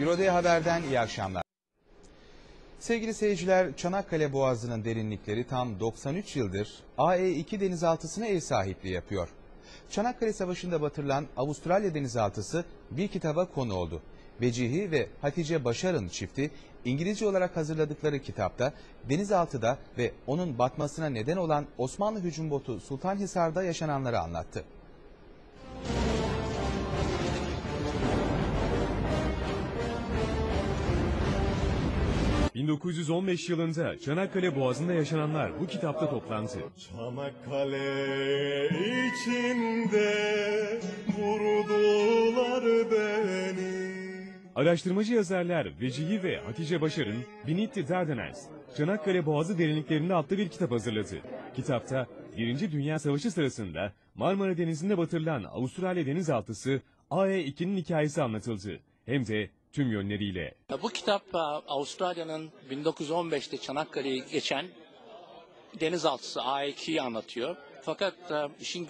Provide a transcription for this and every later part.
Eurode Haber'den iyi akşamlar. Sevgili seyirciler, Çanakkale Boğazı'nın derinlikleri tam 93 yıldır AE2 denizaltısına ev sahipliği yapıyor. Çanakkale Savaşı'nda batırılan Avustralya denizaltısı bir kitaba konu oldu. Vecihi ve Hatice Başar'ın çifti İngilizce olarak hazırladıkları kitapta denizaltıda ve onun batmasına neden olan Osmanlı hücum botu Sultanhisar'da yaşananları anlattı. ...1915 yılında Çanakkale Boğazı'nda yaşananlar bu kitapta toplandı. Çanakkale içinde vurdular beni. Araştırmacı yazarlar Vecihi ve Hatice Başar'ın Binitti Dardanelles, Çanakkale Boğazı derinliklerinde adlı bir kitap hazırladı. Kitapta Birinci Dünya Savaşı sırasında Marmara Denizi'nde batırılan Avustralya denizaltısı AE-2'nin hikayesi anlatıldı. Hem de tüm yönleriyle. Bu kitap Avustralya'nın 1915'te Çanakkale'yi geçen denizaltısı A2'yi anlatıyor. Fakat e, işin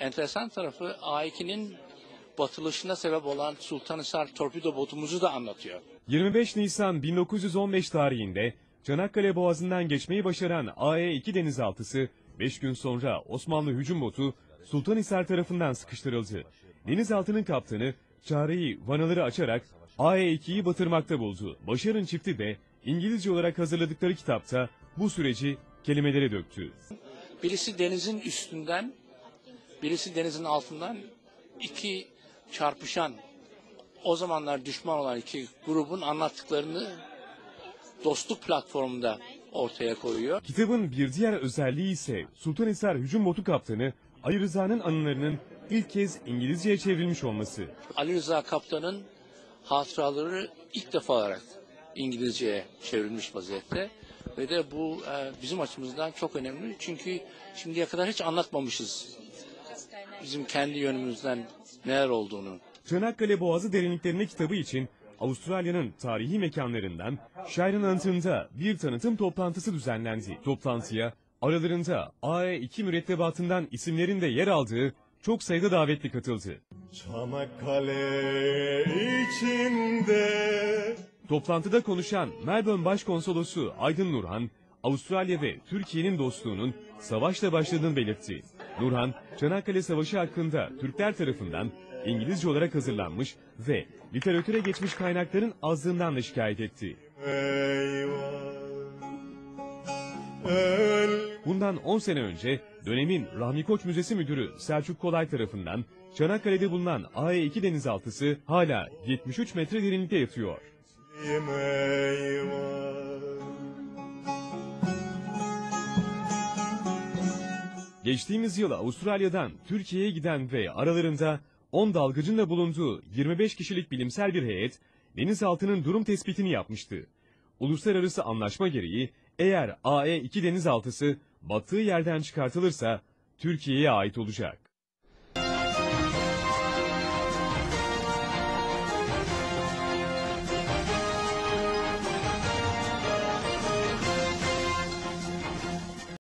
enteresan tarafı A2'nin batılışına sebep olan Sultanhisar torpido botumuzu da anlatıyor. 25 Nisan 1915 tarihinde Çanakkale Boğazı'ndan geçmeyi başaran AE-2 denizaltısı 5 gün sonra Osmanlı hücum botu Sultanhisar tarafından sıkıştırıldı. Denizaltının kaptanı çareyi vanaları açarak AE-2'yi batırmakta buldu. Başar'ın çifti de İngilizce olarak hazırladıkları kitapta bu süreci kelimelere döktü. Birisi denizin üstünden, birisi denizin altından iki çarpışan, o zamanlar düşman olan iki grubun anlattıklarını dostluk platformunda ortaya koyuyor. Kitabın bir diğer özelliği ise Sultanhisar hücum botu kaptanı Ali Rıza'nın anılarının ilk kez İngilizceye çevrilmiş olması. Ali Rıza Kaptan'ın hatıraları ilk defa olarak İngilizceye çevrilmiş vaziyette. Ve de bu e, bizim açımızdan çok önemli. Çünkü şimdiye kadar hiç anlatmamışız bizim kendi yönümüzden neler olduğunu. Çanakkale Boğazı derinliklerine kitabı için Avustralya'nın tarihi mekanlarından şairin anıtında bir tanıtım toplantısı düzenlendi. Toplantıya aralarında AE2 mürettebatından isimlerin de yer aldığı çok sayıda davetli katıldı. Çanakkale içinde Toplantıda konuşan Melbourne Başkonsolosu Aydın Nurhan, Avustralya ve Türkiye'nin dostluğunun savaşla başladığını belirtti. Nurhan, Çanakkale Savaşı hakkında Türkler tarafından İngilizce olarak hazırlanmış ve literatüre geçmiş kaynakların azlığından da şikayet etti. eyvah. Bundan 10 sene önce dönemin Rahmi Koç Müzesi Müdürü Selçuk Kolay tarafından Çanakkale'de bulunan AE2 denizaltısı hala 73 metre derinlikte yatıyor. Geçtiğimiz yıl Avustralya'dan Türkiye'ye giden ve aralarında 10 dalgıcın da bulunduğu 25 kişilik bilimsel bir heyet denizaltının durum tespitini yapmıştı. Uluslararası anlaşma gereği eğer AE2 denizaltısı battığı yerden çıkartılırsa Türkiye'ye ait olacak.